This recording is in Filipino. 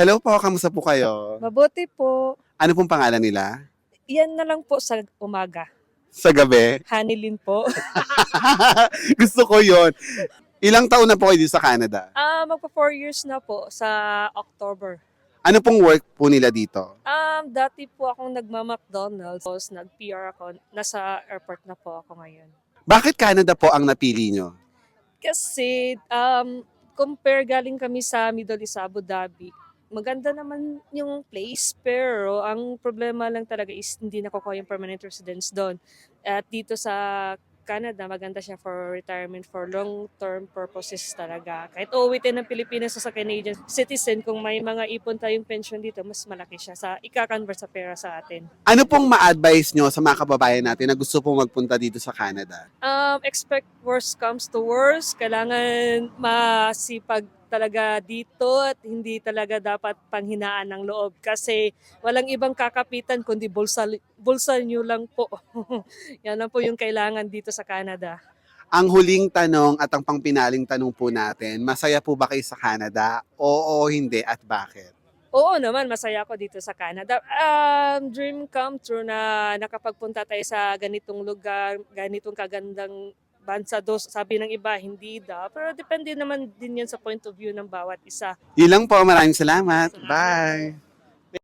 Hello po, kamusta po kayo? Mabuti po. Ano pong pangalan nila? Yan na lang po sa umaga. Sa gabi? Hanilin po. Gusto ko yon. Ilang taon na po kayo dito sa Canada? Ah, magpa four years na po sa October. Ano pong work po nila dito? Um, dati po akong nagma-McDonald's, tapos nag-PR ako, nasa airport na po ako ngayon. Bakit Canada po ang napili nyo? Kasi, um, compare galing kami sa Middle East, Abu Dhabi, maganda naman yung place, pero ang problema lang talaga is hindi nakukuha yung permanent residence doon. At dito sa Canada, maganda siya for retirement for long-term purposes talaga. Kahit uuwitin ng Pilipinas sa Canadian citizen, kung may mga ipon tayong pension dito, mas malaki siya sa ika-convert sa pera sa atin. Ano pong ma-advise nyo sa mga kababayan natin na gusto pong magpunta dito sa Canada? Um, expect worst comes to worst. Kailangan masipag talaga dito at hindi talaga dapat panghinaan ng loob kasi walang ibang kakapitan kundi bulsa, bulsa nyo lang po. Yan lang po yung kailangan dito sa Canada. Ang huling tanong at ang pangpinaling tanong po natin, masaya po ba kayo sa Canada? Oo, hindi at bakit? Oo naman, masaya ako dito sa Canada. Um, dream come true na nakapagpunta tayo sa ganitong lugar, ganitong kagandang bansa. Dos, sabi ng iba, hindi daw. Pero depende naman din yan sa point of view ng bawat isa. Yun lang po, maraming salamat. Bye!